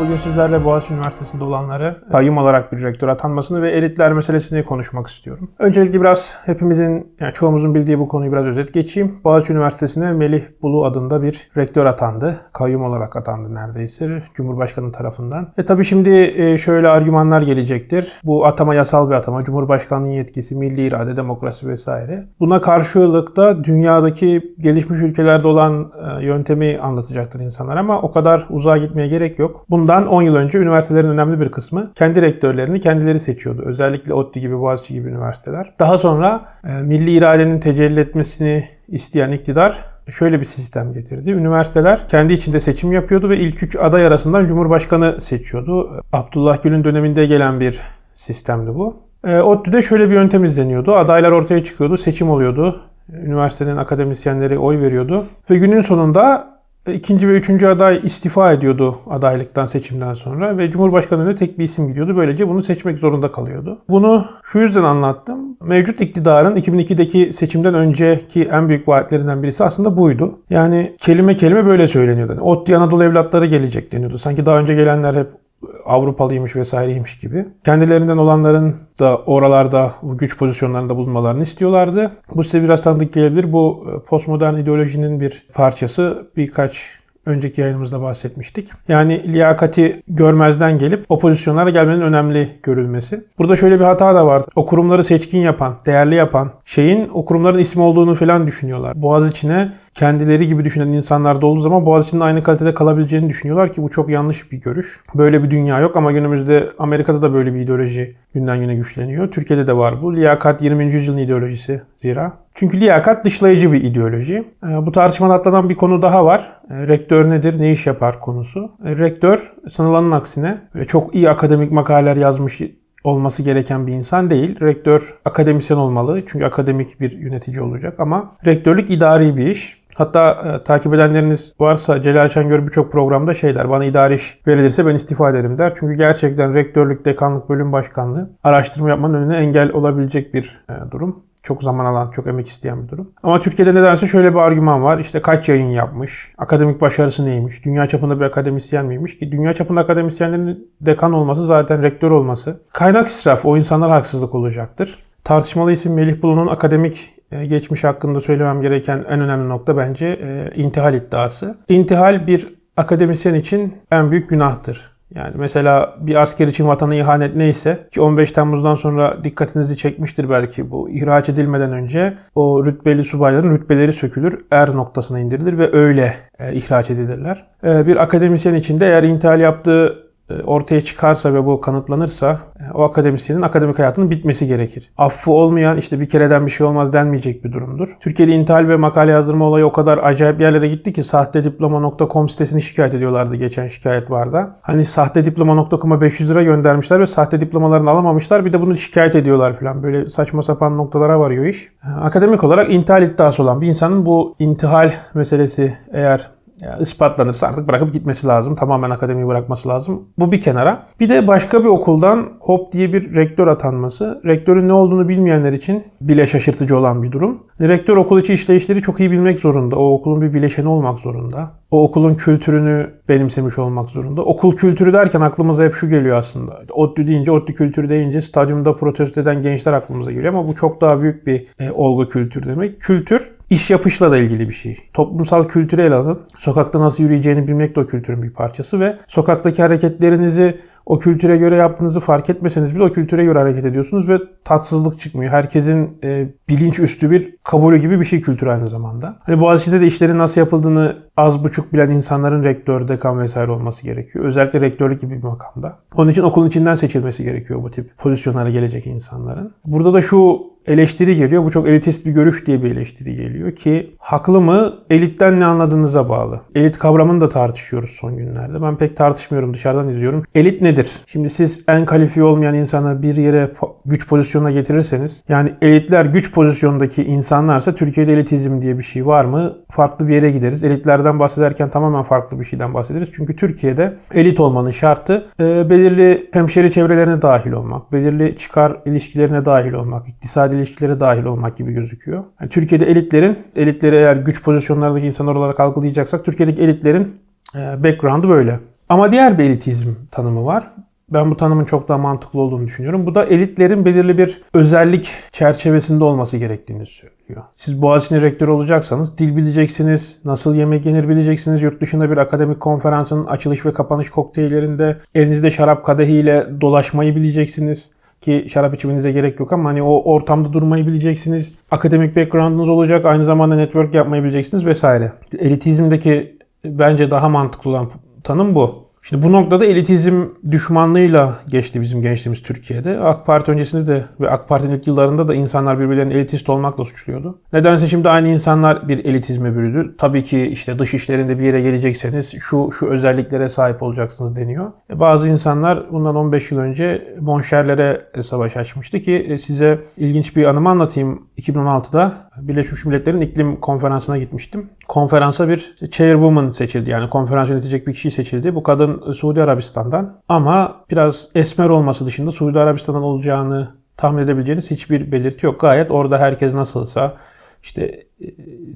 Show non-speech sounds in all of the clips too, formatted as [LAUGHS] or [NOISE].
Bugün sizlerle Boğaziçi Üniversitesi'nde olanları kayyum olarak bir rektör atanmasını ve elitler meselesini konuşmak istiyorum. Öncelikle biraz hepimizin, yani çoğumuzun bildiği bu konuyu biraz özet geçeyim. Boğaziçi Üniversitesi'ne Melih Bulu adında bir rektör atandı. Kayyum olarak atandı neredeyse Cumhurbaşkanı tarafından. E tabi şimdi e, şöyle argümanlar gelecektir. Bu atama yasal bir atama. Cumhurbaşkanlığı yetkisi, milli irade, demokrasi vesaire. Buna karşılık da dünyadaki gelişmiş ülkelerde olan e, yöntemi anlatacaktır insanlar ama o kadar uzağa gitmeye gerek yok. Bundan 10 yıl önce üniversitelerin önemli bir kısmı kendi rektörlerini kendileri seçiyordu. Özellikle ODTÜ gibi, Boğaziçi gibi üniversiteler. Daha sonra e, milli iradenin tecelli etmesini isteyen iktidar şöyle bir sistem getirdi. Üniversiteler kendi içinde seçim yapıyordu ve ilk üç aday arasından Cumhurbaşkanı seçiyordu. Abdullah Gül'ün döneminde gelen bir sistemdi bu. E, ODTÜ'de şöyle bir yöntem izleniyordu. Adaylar ortaya çıkıyordu, seçim oluyordu. Üniversitenin akademisyenleri oy veriyordu. Ve günün sonunda ikinci ve üçüncü aday istifa ediyordu adaylıktan seçimden sonra ve Cumhurbaşkanı'na tek bir isim gidiyordu. Böylece bunu seçmek zorunda kalıyordu. Bunu şu yüzden anlattım. Mevcut iktidarın 2002'deki seçimden önceki en büyük vaatlerinden birisi aslında buydu. Yani kelime kelime böyle söyleniyordu. Yani ODTÜ Anadolu evlatları gelecek deniyordu. Sanki daha önce gelenler hep Avrupalıymış vesaireymiş gibi. Kendilerinden olanların da oralarda güç pozisyonlarında bulunmalarını istiyorlardı. Bu size biraz tanıdık gelebilir. Bu postmodern ideolojinin bir parçası. Birkaç önceki yayınımızda bahsetmiştik. Yani liyakati görmezden gelip o pozisyonlara gelmenin önemli görülmesi. Burada şöyle bir hata da var. O kurumları seçkin yapan, değerli yapan şeyin o kurumların ismi olduğunu falan düşünüyorlar. Boğaziçi'ne kendileri gibi düşünen insanlar da olduğu zaman Boğaziçi'nin aynı kalitede kalabileceğini düşünüyorlar ki bu çok yanlış bir görüş. Böyle bir dünya yok ama günümüzde Amerika'da da böyle bir ideoloji günden güne güçleniyor. Türkiye'de de var bu. Liyakat 20. yüzyılın ideolojisi zira. Çünkü liyakat dışlayıcı bir ideoloji. Bu tartışmada atlanan bir konu daha var. Rektör nedir, ne iş yapar konusu. Rektör sanılanın aksine çok iyi akademik makaleler yazmış olması gereken bir insan değil. Rektör akademisyen olmalı çünkü akademik bir yönetici olacak ama rektörlük idari bir iş. Hatta e, takip edenleriniz varsa Celal Şengör birçok programda şey der. Bana idari iş verilirse ben istifa ederim der. Çünkü gerçekten rektörlük, dekanlık, bölüm başkanlığı araştırma yapmanın önüne engel olabilecek bir e, durum. Çok zaman alan, çok emek isteyen bir durum. Ama Türkiye'de nedense şöyle bir argüman var. İşte kaç yayın yapmış, akademik başarısı neymiş, dünya çapında bir akademisyen miymiş ki dünya çapında akademisyenlerin dekan olması zaten rektör olması. Kaynak israfı o insanlar haksızlık olacaktır. Tartışmalı isim Melih Bulu'nun akademik geçmiş hakkında söylemem gereken en önemli nokta bence e, intihal iddiası. İntihal bir akademisyen için en büyük günahtır. Yani mesela bir asker için vatana ihanet neyse ki 15 Temmuz'dan sonra dikkatinizi çekmiştir belki bu ihraç edilmeden önce o rütbeli subayların rütbeleri sökülür, er noktasına indirilir ve öyle e, ihraç edilirler. E, bir akademisyen için de eğer intihal yaptığı e, ortaya çıkarsa ve bu kanıtlanırsa e, o akademisyenin akademik hayatının bitmesi gerekir. Affı olmayan işte bir kereden bir şey olmaz denmeyecek bir durumdur. Türkiye'de intihal ve makale yazdırma olayı o kadar acayip yerlere gitti ki sahtediploma.com sitesini şikayet ediyorlardı geçen şikayet vardı. Hani sahtediploma.com'a 500 lira göndermişler ve sahte diplomalarını alamamışlar bir de bunu şikayet ediyorlar falan. Böyle saçma sapan noktalara varıyor iş. E, akademik olarak intihal iddiası olan bir insanın bu intihal meselesi eğer ispatlanırsa artık bırakıp gitmesi lazım. Tamamen akademiyi bırakması lazım. Bu bir kenara. Bir de başka bir okuldan hop diye bir rektör atanması. Rektörün ne olduğunu bilmeyenler için bile şaşırtıcı olan bir durum. Rektör okul içi işleyişleri çok iyi bilmek zorunda. O okulun bir bileşeni olmak zorunda. O okulun kültürünü benimsemiş olmak zorunda. Okul kültürü derken aklımıza hep şu geliyor aslında. ODTÜ deyince, ODTÜ kültürü deyince stadyumda protesto eden gençler aklımıza geliyor ama bu çok daha büyük bir e, olgu kültür demek. Kültür iş yapışla da ilgili bir şey. Toplumsal kültürü ele alın. Sokakta nasıl yürüyeceğini bilmek de o kültürün bir parçası ve sokaktaki hareketlerinizi o kültüre göre yaptığınızı fark etmeseniz bile o kültüre göre hareket ediyorsunuz ve tatsızlık çıkmıyor. Herkesin e, bilinç üstü bir kabulü gibi bir şey kültür aynı zamanda. Hani Boğaziçi'de de işlerin nasıl yapıldığını az buçuk bilen insanların rektör, dekan vesaire olması gerekiyor. Özellikle rektörlük gibi bir makamda. Onun için okulun içinden seçilmesi gerekiyor bu tip pozisyonlara gelecek insanların. Burada da şu eleştiri geliyor. Bu çok elitist bir görüş diye bir eleştiri geliyor ki haklı mı? Elitten ne anladığınıza bağlı. Elit kavramını da tartışıyoruz son günlerde. Ben pek tartışmıyorum dışarıdan izliyorum. Elit nedir? Şimdi siz en kalifiye olmayan insanı bir yere güç pozisyonuna getirirseniz yani elitler güç pozisyondaki insanlarsa Türkiye'de elitizm diye bir şey var mı? Farklı bir yere gideriz. Elitlerden bahsederken tamamen farklı bir şeyden bahsederiz. Çünkü Türkiye'de elit olmanın şartı e, belirli hemşeri çevrelerine dahil olmak, belirli çıkar ilişkilerine dahil olmak, iktisadi ilişkilere dahil olmak gibi gözüküyor. Yani Türkiye'de elitlerin, elitleri eğer güç pozisyonlarındaki insanlar olarak algılayacaksak Türkiye'deki elitlerin e, background'ı böyle. Ama diğer bir elitizm tanımı var. Ben bu tanımın çok daha mantıklı olduğunu düşünüyorum. Bu da elitlerin belirli bir özellik çerçevesinde olması gerektiğini söylüyor. Siz Boğaziçi'nin rektörü olacaksanız dil bileceksiniz, nasıl yemek yenir bileceksiniz. Yurt dışında bir akademik konferansın açılış ve kapanış kokteyllerinde elinizde şarap kadehiyle dolaşmayı bileceksiniz ki şarap içmenize gerek yok ama hani o ortamda durmayı bileceksiniz. Akademik background'unuz olacak, aynı zamanda network yapmayı bileceksiniz vesaire. Elitizmdeki bence daha mantıklı olan tanım bu. Şimdi bu noktada elitizm düşmanlığıyla geçti bizim gençliğimiz Türkiye'de. AK Parti öncesinde de ve AK Parti'nin ilk yıllarında da insanlar birbirlerini elitist olmakla suçluyordu. Nedense şimdi aynı insanlar bir elitizme bürüdü. Tabii ki işte dış işlerinde bir yere gelecekseniz şu şu özelliklere sahip olacaksınız deniyor. E bazı insanlar bundan 15 yıl önce monşerlere savaş açmıştı ki e, size ilginç bir anımı anlatayım. 2016'da Birleşmiş Milletler'in iklim konferansına gitmiştim. Konferansa bir chairwoman seçildi. Yani konferans yönetecek bir kişi seçildi. Bu kadın Suudi Arabistan'dan. Ama biraz esmer olması dışında Suudi Arabistan'dan olacağını tahmin edebileceğiniz hiçbir belirti yok. Gayet orada herkes nasılsa işte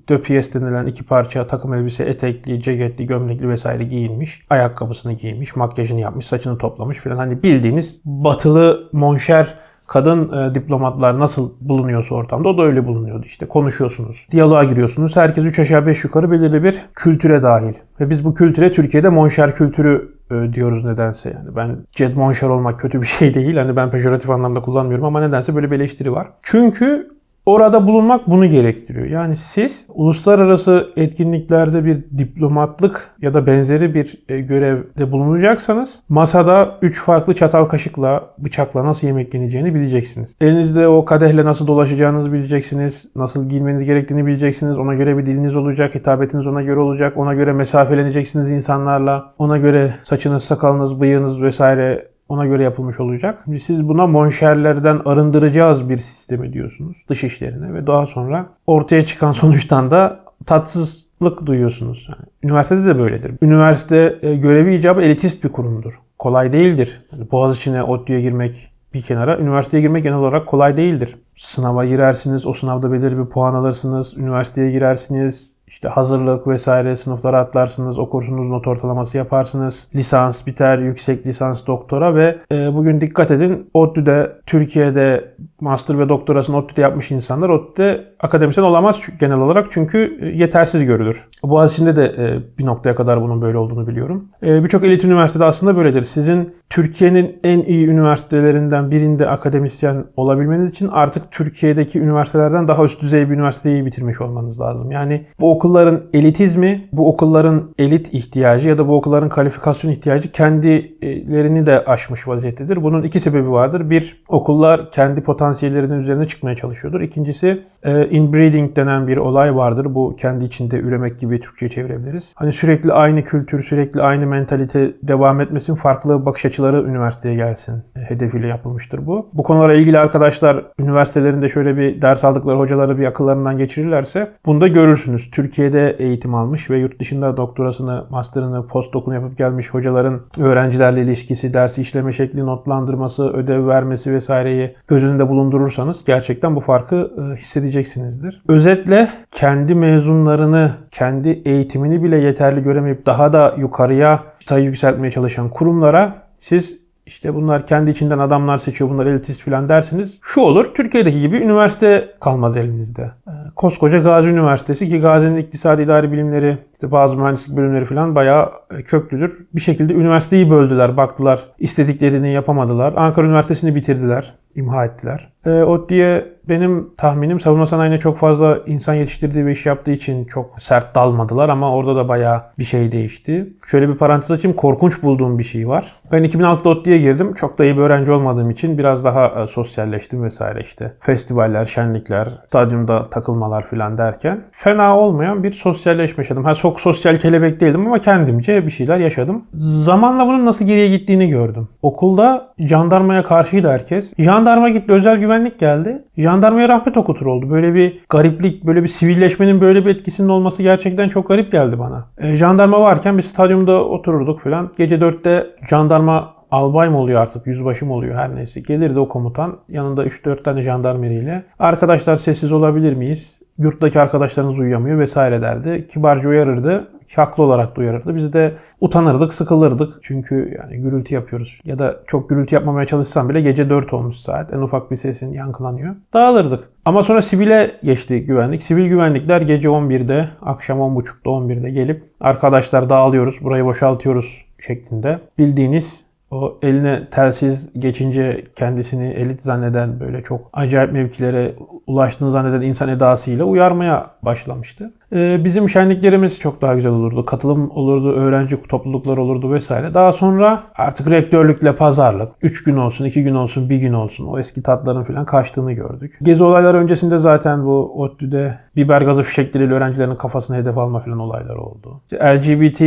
döpiyes denilen iki parça takım elbise, etekli, ceketli, gömlekli vesaire giyinmiş. Ayakkabısını giymiş, makyajını yapmış, saçını toplamış falan. Hani bildiğiniz batılı monşer kadın e, diplomatlar nasıl bulunuyorsa ortamda o da öyle bulunuyordu işte. Konuşuyorsunuz, diyaloğa giriyorsunuz. Herkes 3 aşağı 5 yukarı belirli bir kültüre dahil. Ve biz bu kültüre Türkiye'de monşer kültürü e, diyoruz nedense yani. Ben Ced monşer olmak kötü bir şey [LAUGHS] değil. Hani ben pejoratif anlamda kullanmıyorum ama nedense böyle bir eleştiri var. Çünkü Orada bulunmak bunu gerektiriyor. Yani siz uluslararası etkinliklerde bir diplomatlık ya da benzeri bir e, görevde bulunacaksanız masada 3 farklı çatal kaşıkla, bıçakla nasıl yemek yeneceğini bileceksiniz. Elinizde o kadehle nasıl dolaşacağınızı bileceksiniz. Nasıl giyinmeniz gerektiğini bileceksiniz. Ona göre bir diliniz olacak, hitabetiniz ona göre olacak. Ona göre mesafeleneceksiniz insanlarla. Ona göre saçınız, sakalınız, bıyığınız vesaire ona göre yapılmış olacak. Siz buna monşerlerden arındıracağız bir sistemi diyorsunuz dış işlerine ve daha sonra ortaya çıkan [LAUGHS] sonuçtan da tatsızlık duyuyorsunuz. Yani üniversitede de böyledir. Üniversite e, görevi icabı elitist bir kurumdur. Kolay değildir. Yani Boğaziçi'ne, ODTÜ'ye girmek bir kenara. Üniversiteye girmek genel olarak kolay değildir. Sınava girersiniz, o sınavda belirli bir puan alırsınız, üniversiteye girersiniz, işte hazırlık vesaire sınıflara atlarsınız, okursunuz, not ortalaması yaparsınız. Lisans biter, yüksek lisans, doktora ve e, bugün dikkat edin ODTÜ'de, Türkiye'de master ve doktorasını ODTÜ'de yapmış insanlar ODTÜ'de akademisyen olamaz genel olarak çünkü e, yetersiz görülür. Boğaziçi'nde de e, bir noktaya kadar bunun böyle olduğunu biliyorum. E, Birçok elit üniversitede aslında böyledir. Sizin Türkiye'nin en iyi üniversitelerinden birinde akademisyen olabilmeniz için artık Türkiye'deki üniversitelerden daha üst düzey bir üniversiteyi bitirmiş olmanız lazım. Yani bu okulların elitizmi, bu okulların elit ihtiyacı ya da bu okulların kalifikasyon ihtiyacı kendilerini de aşmış vaziyettedir. Bunun iki sebebi vardır. Bir, okullar kendi potansiyellerinin üzerine çıkmaya çalışıyordur. İkincisi, e, inbreeding denen bir olay vardır. Bu kendi içinde üremek gibi Türkçe'ye çevirebiliriz. Hani sürekli aynı kültür, sürekli aynı mentalite devam etmesin, farklı bakış açıları üniversiteye gelsin hedefiyle yapılmıştır bu. Bu konulara ilgili arkadaşlar üniversitelerinde şöyle bir ders aldıkları hocaları bir akıllarından geçirirlerse bunu da görürsünüz. Türkiye'de eğitim almış ve yurt dışında doktorasını, master'ını, postdoc'unu yapıp gelmiş hocaların öğrencilerle ilişkisi, dersi işleme şekli, notlandırması, ödev vermesi vesaireyi göz önünde bulundurursanız gerçekten bu farkı e, hissedeceksinizdir. Özetle kendi mezunlarını, kendi eğitimini bile yeterli göremeyip daha da yukarıya çıtayı yükseltmeye çalışan kurumlara siz işte bunlar kendi içinden adamlar seçiyor, bunlar elitist falan dersiniz. Şu olur, Türkiye'deki gibi üniversite kalmaz elinizde. Ee, koskoca Gazi Üniversitesi ki Gazi'nin iktisadi idari bilimleri, işte bazı mühendislik bölümleri falan bayağı e, köklüdür. Bir şekilde üniversiteyi böldüler, baktılar, istediklerini yapamadılar. Ankara Üniversitesi'ni bitirdiler, imha ettiler. E, ODTÜ'ye benim tahminim savunma sanayine çok fazla insan yetiştirdiği bir iş yaptığı için çok sert dalmadılar ama orada da bayağı bir şey değişti. Şöyle bir parantez açayım, korkunç bulduğum bir şey var. Ben 2006'da ODTÜ'ye girdim. Çok da iyi bir öğrenci olmadığım için biraz daha e, sosyalleştim vesaire işte. Festivaller, şenlikler, stadyumda takılmalar falan derken fena olmayan bir sosyalleşme yaşadım. Ha çok sosyal kelebek değildim ama kendimce bir şeyler yaşadım. Zamanla bunun nasıl geriye gittiğini gördüm. Okulda jandarmaya karşıydı herkes. Jandarma gitti, özel güvenlik geldi. Jandarmaya rahmet okutur oldu. Böyle bir gariplik, böyle bir sivilleşmenin böyle bir etkisinin olması gerçekten çok garip geldi bana. E, jandarma varken bir stadyumda otururduk falan. Gece 4'te jandarma albay mı oluyor artık, yüzbaşı mı oluyor her neyse. Gelirdi o komutan yanında 3-4 tane jandarmeriyle. Arkadaşlar sessiz olabilir miyiz? Yurttaki arkadaşlarınız uyuyamıyor vesaire derdi. Kibarca uyarırdı Haklı olarak da uyarırdı. Biz de utanırdık, sıkılırdık. Çünkü yani gürültü yapıyoruz. Ya da çok gürültü yapmamaya çalışsam bile gece 4 olmuş saat. En ufak bir sesin yankılanıyor. Dağılırdık. Ama sonra sivile geçti güvenlik. Sivil güvenlikler gece 11'de, akşam 10.30'da 11'de gelip arkadaşlar dağılıyoruz, burayı boşaltıyoruz şeklinde. Bildiğiniz o eline telsiz geçince kendisini elit zanneden böyle çok acayip mevkilere ulaştığını zanneden insan edasıyla uyarmaya başlamıştı. Ee, bizim şenliklerimiz çok daha güzel olurdu. Katılım olurdu, öğrenci toplulukları olurdu vesaire. Daha sonra artık rektörlükle pazarlık. 3 gün olsun, 2 gün olsun, 1 gün olsun. O eski tatların falan kaçtığını gördük. Gezi olayları öncesinde zaten bu ODTÜ'de biber gazı fişekleriyle öğrencilerin kafasını hedef alma falan olayları oldu. İşte LGBT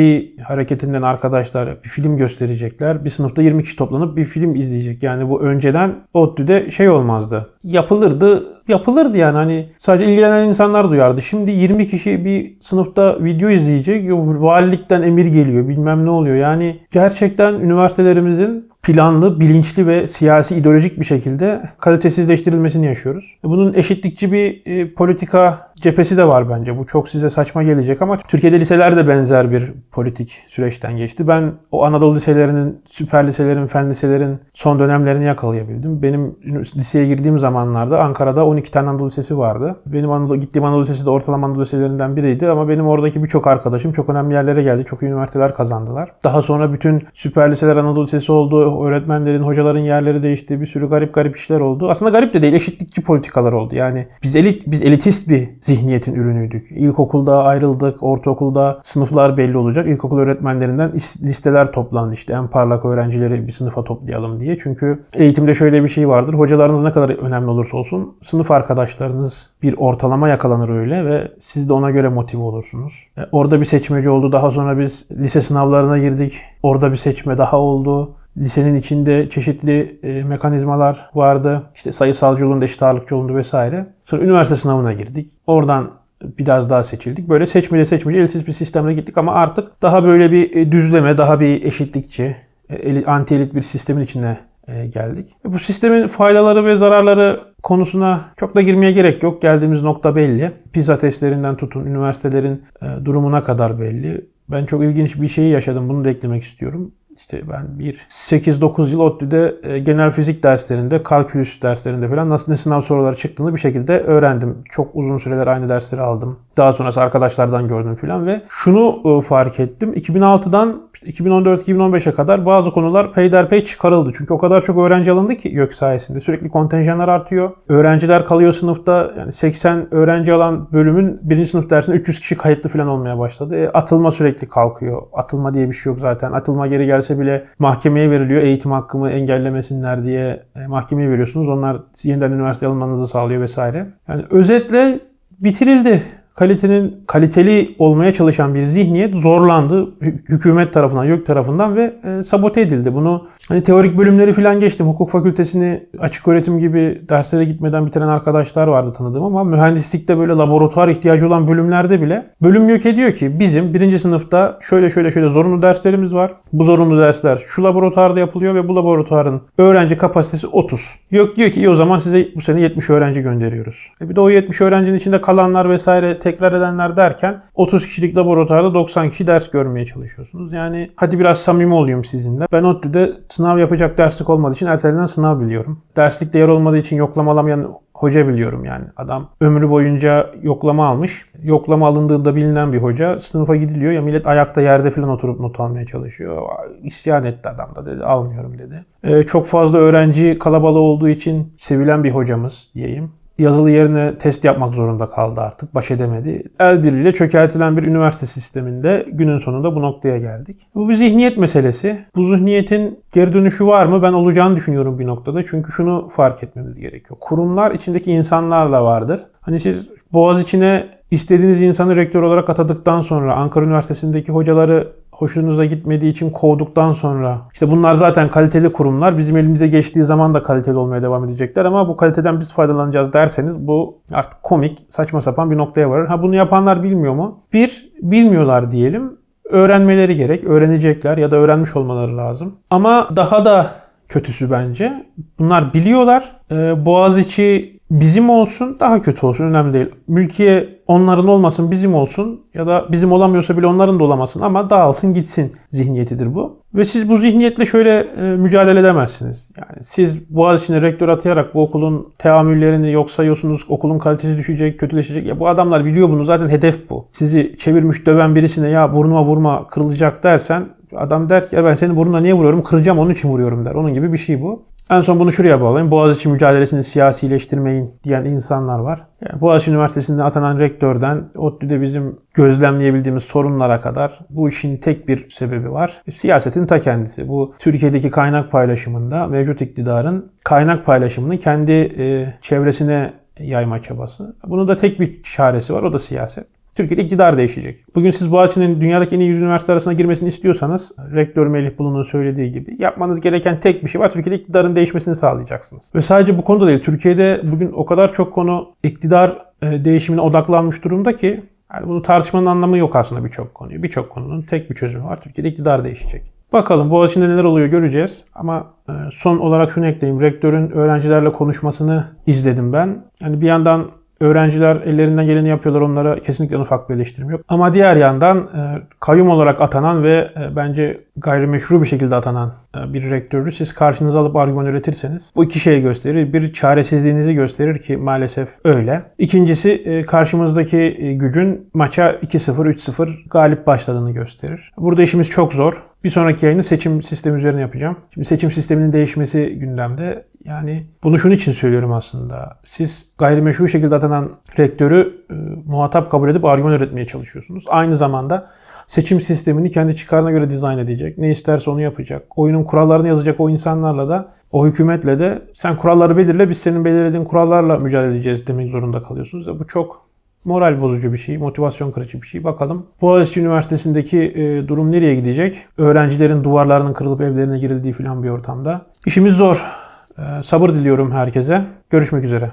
hareketinden arkadaşlar bir film gösterecekler. Bir sınıfta 20 kişi toplanıp bir film izleyecek. Yani bu önceden ODTÜ'de şey olmazdı. Yapılırdı, yapılırdı yani hani sadece ilgilenen insanlar duyardı. Şimdi 20 kişi bir sınıfta video izleyecek. Valilikten emir geliyor bilmem ne oluyor. Yani gerçekten üniversitelerimizin planlı, bilinçli ve siyasi ideolojik bir şekilde kalitesizleştirilmesini yaşıyoruz. Bunun eşitlikçi bir e, politika cephesi de var bence. Bu çok size saçma gelecek ama Türkiye'de liseler de benzer bir politik süreçten geçti. Ben o Anadolu liselerinin, süper liselerin, fen liselerin son dönemlerini yakalayabildim. Benim liseye girdiğim zamanlarda Ankara'da 12 tane Anadolu Lisesi vardı. Benim Anadolu, gittiğim Anadolu Lisesi de ortalama Anadolu Liselerinden biriydi ama benim oradaki birçok arkadaşım çok önemli yerlere geldi. Çok iyi üniversiteler kazandılar. Daha sonra bütün süper liseler Anadolu Lisesi oldu. Öğretmenlerin, hocaların yerleri değişti. Bir sürü garip garip işler oldu. Aslında garip de değil, eşitlikçi politikalar oldu. Yani biz elit biz elitist bir zihniyetin ürünüydük. İlkokulda ayrıldık, ortaokulda sınıflar belli olacak. İlkokul öğretmenlerinden listeler toplandı işte en parlak öğrencileri bir sınıfa toplayalım diye. Çünkü eğitimde şöyle bir şey vardır. Hocalarınız ne kadar önemli olursa olsun sınıf arkadaşlarınız bir ortalama yakalanır öyle ve siz de ona göre motive olursunuz. E, orada bir seçmeci oldu. Daha sonra biz lise sınavlarına girdik. Orada bir seçme daha oldu. Lisenin içinde çeşitli e, mekanizmalar vardı. İşte sayısalcı olundu, eşit ağırlıkçı vesaire. Sonra üniversite sınavına girdik. Oradan biraz daha seçildik. Böyle seçmeli seçmeli elsiz bir sistemle gittik ama artık daha böyle bir e, düzleme, daha bir eşitlikçi, e, anti elit bir sistemin içine e, geldik. Bu sistemin faydaları ve zararları konusuna çok da girmeye gerek yok. Geldiğimiz nokta belli. PISA testlerinden tutun, üniversitelerin durumuna kadar belli. Ben çok ilginç bir şeyi yaşadım. Bunu da eklemek istiyorum. İşte ben bir 8-9 yıl ODTÜ'de e, genel fizik derslerinde, kalkülüs derslerinde falan nasıl ne sınav soruları çıktığını bir şekilde öğrendim. Çok uzun süreler aynı dersleri aldım. Daha sonrası arkadaşlardan gördüm falan ve şunu e, fark ettim. 2006'dan 2014-2015'e kadar bazı konular peyderpey çıkarıldı. Çünkü o kadar çok öğrenci alındı ki YÖK sayesinde. Sürekli kontenjanlar artıyor. Öğrenciler kalıyor sınıfta. Yani 80 öğrenci alan bölümün birinci sınıf dersinde 300 kişi kayıtlı falan olmaya başladı. E, atılma sürekli kalkıyor. Atılma diye bir şey yok zaten. Atılma geri gelse bile mahkemeye veriliyor. Eğitim hakkımı engellemesinler diye e, mahkemeye veriyorsunuz. Onlar yeniden üniversite almanızı sağlıyor vesaire. Yani özetle bitirildi kalitenin kaliteli olmaya çalışan bir zihniyet zorlandı hükümet tarafından, YÖK tarafından ve e, sabote edildi. Bunu hani teorik bölümleri falan geçtim. Hukuk fakültesini açık öğretim gibi derslere gitmeden bitiren arkadaşlar vardı tanıdığım ama mühendislikte böyle laboratuvar ihtiyacı olan bölümlerde bile bölüm YÖK ediyor ki bizim birinci sınıfta şöyle şöyle şöyle zorunlu derslerimiz var. Bu zorunlu dersler şu laboratuvarda yapılıyor ve bu laboratuvarın öğrenci kapasitesi 30. YÖK diyor ki iyi o zaman size bu sene 70 öğrenci gönderiyoruz. E bir de o 70 öğrencinin içinde kalanlar vesaire tekrar edenler derken 30 kişilik laboratuvarda 90 kişi ders görmeye çalışıyorsunuz. Yani hadi biraz samimi olayım sizinle. Ben ODTÜ'de sınav yapacak derslik olmadığı için ertelenen sınav biliyorum. Derslikte yer olmadığı için yoklama alamayan hoca biliyorum yani. Adam ömrü boyunca yoklama almış. Yoklama alındığında bilinen bir hoca. Sınıfa gidiliyor ya millet ayakta yerde falan oturup not almaya çalışıyor. İsyan etti adam da dedi almıyorum dedi. Ee, çok fazla öğrenci kalabalığı olduğu için sevilen bir hocamız diyeyim yazılı yerine test yapmak zorunda kaldı artık. Baş edemedi. El birliğiyle çökertilen bir üniversite sisteminde günün sonunda bu noktaya geldik. Bu bir zihniyet meselesi. Bu zihniyetin geri dönüşü var mı? Ben olacağını düşünüyorum bir noktada. Çünkü şunu fark etmemiz gerekiyor. Kurumlar içindeki insanlarla vardır. Hani siz Boğaz içine istediğiniz insanı rektör olarak atadıktan sonra Ankara Üniversitesi'ndeki hocaları hoşunuza gitmediği için kovduktan sonra işte bunlar zaten kaliteli kurumlar. Bizim elimize geçtiği zaman da kaliteli olmaya devam edecekler ama bu kaliteden biz faydalanacağız derseniz bu artık komik, saçma sapan bir noktaya varır. Ha bunu yapanlar bilmiyor mu? Bir, bilmiyorlar diyelim. Öğrenmeleri gerek, öğrenecekler ya da öğrenmiş olmaları lazım. Ama daha da kötüsü bence. Bunlar biliyorlar. Ee, Boğaziçi bizim olsun daha kötü olsun önemli değil. Mülkiye onların olmasın bizim olsun ya da bizim olamıyorsa bile onların da olamasın ama dağılsın gitsin zihniyetidir bu. Ve siz bu zihniyetle şöyle e, mücadele edemezsiniz. Yani siz Boğaziçi'ne rektör atayarak bu okulun teamüllerini yok sayıyorsunuz, okulun kalitesi düşecek, kötüleşecek. Ya bu adamlar biliyor bunu zaten hedef bu. Sizi çevirmiş döven birisine ya burnuma vurma kırılacak dersen adam der ki ya ben seni burnuna niye vuruyorum kıracağım onun için vuruyorum der. Onun gibi bir şey bu. En son bunu şuraya bağlayayım. Boğaziçi mücadelesini siyasileştirmeyin diyen insanlar var. Yani Boğaziçi Üniversitesi'nde atanan rektörden ODTÜ'de bizim gözlemleyebildiğimiz sorunlara kadar bu işin tek bir sebebi var. Siyasetin ta kendisi. Bu Türkiye'deki kaynak paylaşımında mevcut iktidarın kaynak paylaşımını kendi e, çevresine yayma çabası. Bunun da tek bir çaresi var o da siyaset. Türkiye'de iktidar değişecek. Bugün siz Boğaziçi'nin dünyadaki en iyi 100 üniversite arasına girmesini istiyorsanız, rektör Melih Bulu'nun söylediği gibi yapmanız gereken tek bir şey var. Türkiye'de iktidarın değişmesini sağlayacaksınız. Ve sadece bu konuda değil. Türkiye'de bugün o kadar çok konu iktidar e, değişimine odaklanmış durumda ki yani bunu tartışmanın anlamı yok aslında birçok konuyu. Birçok konunun tek bir çözümü var. Türkiye'de iktidar değişecek. Bakalım Boğaziçi'nde neler oluyor göreceğiz. Ama e, son olarak şunu ekleyeyim. Rektörün öğrencilerle konuşmasını izledim ben. Yani bir yandan Öğrenciler ellerinden geleni yapıyorlar. Onlara kesinlikle ufak bir eleştirim yok. Ama diğer yandan e, kayyum olarak atanan ve e, bence gayrimeşru bir şekilde atanan e, bir rektörü siz karşınıza alıp argüman üretirseniz bu iki şeyi gösterir. Bir çaresizliğinizi gösterir ki maalesef öyle. İkincisi karşımızdaki gücün maça 2-0, 3-0 galip başladığını gösterir. Burada işimiz çok zor. Bir sonraki yayını seçim sistemi üzerine yapacağım. Şimdi seçim sisteminin değişmesi gündemde. Yani bunu şunun için söylüyorum aslında. Siz gayrimeşru şekilde atanan rektörü e, muhatap kabul edip argüman üretmeye çalışıyorsunuz. Aynı zamanda seçim sistemini kendi çıkarına göre dizayn edecek. Ne isterse onu yapacak. Oyunun kurallarını yazacak o insanlarla da o hükümetle de sen kuralları belirle biz senin belirlediğin kurallarla mücadele edeceğiz demek zorunda kalıyorsunuz. Bu çok moral bozucu bir şey, motivasyon kırıcı bir şey. Bakalım Boğaziçi Üniversitesi'ndeki e, durum nereye gidecek? Öğrencilerin duvarlarının kırılıp evlerine girildiği falan bir ortamda. İşimiz zor. E, sabır diliyorum herkese. Görüşmek üzere.